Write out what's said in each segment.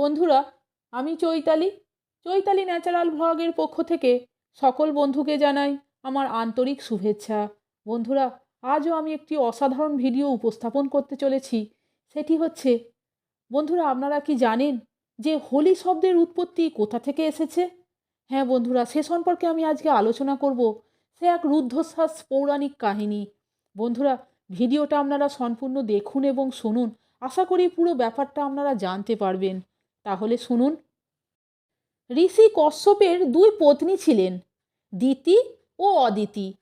বন্ধুরা, আমি চৈতালি। চৈতালি ন্যাচারাল ভ্লগের পক্ষ থেকে সকল বন্ধুকে জানাই আমার আন্তরিক শুভেচ্ছা। বন্ধুরা, আজও আমি একটি অসাধারণ ভিডিও উপস্থাপন করতে চলেছি। সেটি হচ্ছে, বন্ধুরা, আপনারা কি জানেন যে হোলি শব্দের উৎপত্তি কোথা থেকে এসেছে? হ্যাঁ বন্ধুরা, সে সম্পর্কে আমি আজকে আলোচনা করব। সে এক রুদ্ধশ্বাস পৌরাণিক কাহিনী। বন্ধুরা, ভিডিওটা আপনারা সম্পূর্ণ দেখুন এবং শুনুন। আশা করি পুরো ব্যাপারটা আপনারা জানতে পারবেন। তাহলে শুনুন। ঋষি কশ্যপের দুই পত্নী ছিলেন দিতি ও অদিতি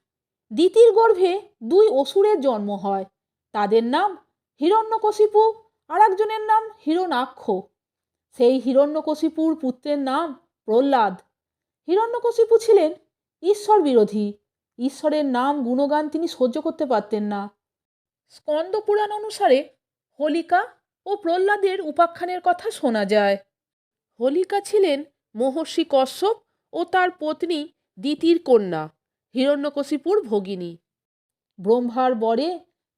দিতির গর্ভে দুই অসুরের জন্ম হয়। তাদের নাম হিরণ্যকশিপু আর একজনের নাম হিরণাক্ষ সেই হিরণ্যকশিপুর পুত্রের নাম প্রহ্লাদ। হিরণ্যকশিপু ছিলেন ঈশ্বর বিরোধী ঈশ্বরের নাম গুণগান তিনি সহ্য করতে পারতেন না। স্কন্দ পুরাণ অনুসারে হোলিকা ও প্রহ্লাদের উপাখ্যানের কথা শোনা যায়। হোলিকা ছিলেন মহর্ষি কশ্যপ ও তার পত্নী দিতির কন্যা, হিরণ্যকশিপুর ভগিনী। ব্রহ্মার বরে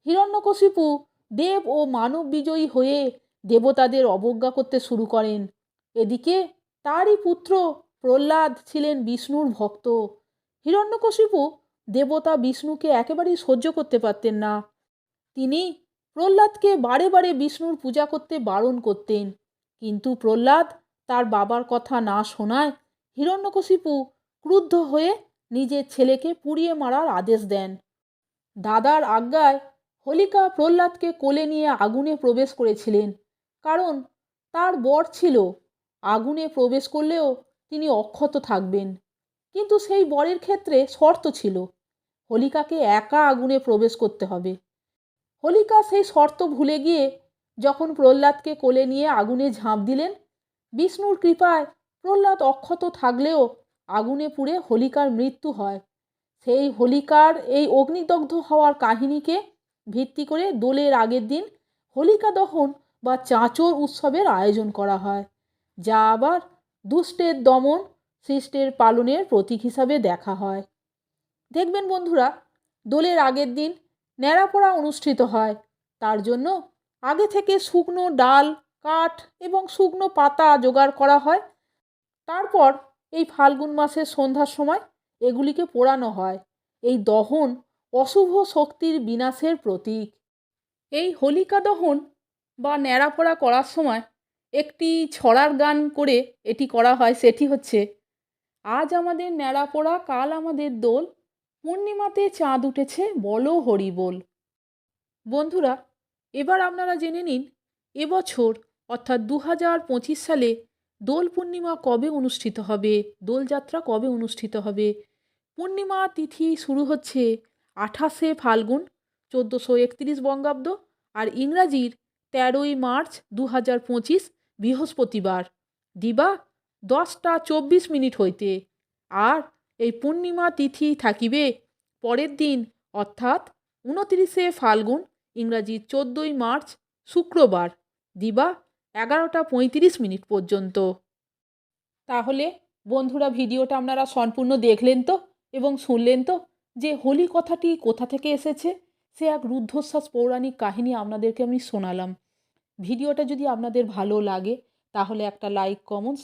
হিরণ্যকশিপু দেব ও মানব বিজয়ী হয়ে দেবতাদের অবজ্ঞা করতে শুরু করেন। এদিকে তারই পুত্র প্রহ্লাদ ছিলেন বিষ্ণুর ভক্ত। হিরণ্যকশিপু দেবতা বিষ্ণুকে একেবারেই সহ্য করতে পারতেন না। তিনি প্রহ্লাদকে বারে বারে বিষ্ণুর পূজা করতে বারণ করতেন। কিন্তু প্রহ্লাদ তার বাবার কথা না শোনায় হিরণ্যকশিপু ক্রুদ্ধ হয়ে নিজের ছেলেকে পুড়িয়ে মারার আদেশ দেন। দাদার আজ্ঞায় হোলিকা প্রহ্লাদকে কোলে নিয়ে আগুনে প্রবেশ করেছিলেন। কারণ তার বর ছিল। আগুনে প্রবেশ করলেও তিনি অক্ষত থাকবেন। কিন্তু সেই বরের ক্ষেত্রে শর্ত ছিল। হোলিকাকে একা আগুনে প্রবেশ করতে হবে। হোলিকা সেই শর্ত ভুলে গিয়ে যখন প্রহ্লাদকে কোলে নিয়ে আগুনে ঝাঁপ দিলেন, বিষ্ণুর কৃপায় প্রহ্লাদ অক্ষত থাকলেও আগুনে পুড়ে হোলিকার মৃত্যু হয়। সেই হোলিকার এই অগ্নিদগ্ধ হওয়ার কাহিনীকে ভিত্তি করে দোলের আগের দিন হোলিকা দহন বা চাঁচর উৎসবের আয়োজন করা হয়, যা আবার দুষ্টের দমন, সৃষ্টের পালনের প্রতীক হিসাবে দেখা হয়। দেখবেন বন্ধুরা, দোলের আগের দিন ন্যাড়াপোড়া অনুষ্ঠিত হয়। তার জন্য আগে থেকে শুকনো ডাল, কাঠ এবং শুকনো পাতা জোগাড় করা হয়। তারপর এই ফাল্গুন মাসের সন্ধ্যার সময় এগুলিকে পোড়ানো হয়। এই দহন অশুভ শক্তির বিনাশের প্রতীক। এই হোলিকা দহন বা ন্যাড়াপোড়া করার সময় একটি ছড়ার গান করে এটি করা হয়। সেটি হচ্ছে, আজ আমাদের ন্যাড়াপোড়া, কাল আমাদের দোল পূর্ণিমাতে চাঁদ উঠেছে, বলো হরি বল বন্ধুরা, এবার আপনারা জেনে নিন এবছর অর্থাৎ দু হাজার পঁচিশ সালে, দোল পূর্ণিমা কবে অনুষ্ঠিত হবে দোলযাত্রা কবে অনুষ্ঠিত হবে? পূর্ণিমা তিথি শুরু হচ্ছে আঠাশে ফাল্গুন, চোদ্দোশো একত্রিশ বঙ্গাব্দ আর ইংরাজির তেরোই মার্চ দু হাজার পঁচিশ, বৃহস্পতিবার। দিবা, দশটা চব্বিশ মিনিট হইতে। আর এই পূর্ণিমা তিথি থাকিবে। পরের দিন, অর্থাৎ উনতিরিশে ফাল্গুন, ইংরাজি চোদ্দোই মার্চ, শুক্রবার, দিবা এগারোটা পঁয়ত্রিশ মিনিট পর্যন্ত। তাহলে, বন্ধুরা, ভিডিওটা আপনারা সম্পূর্ণ দেখলেন তো এবং শুনলেন তো যে হোলি কথাটি কোথা থেকে এসেছে? সে এক রুদ্ধশ্বাস পৌরাণিক কাহিনী আপনাদেরকে আমি শোনালাম। ভিডিওটা যদি আপনাদের ভালো লাগে, তাহলে একটা লাইক, কমেন্টস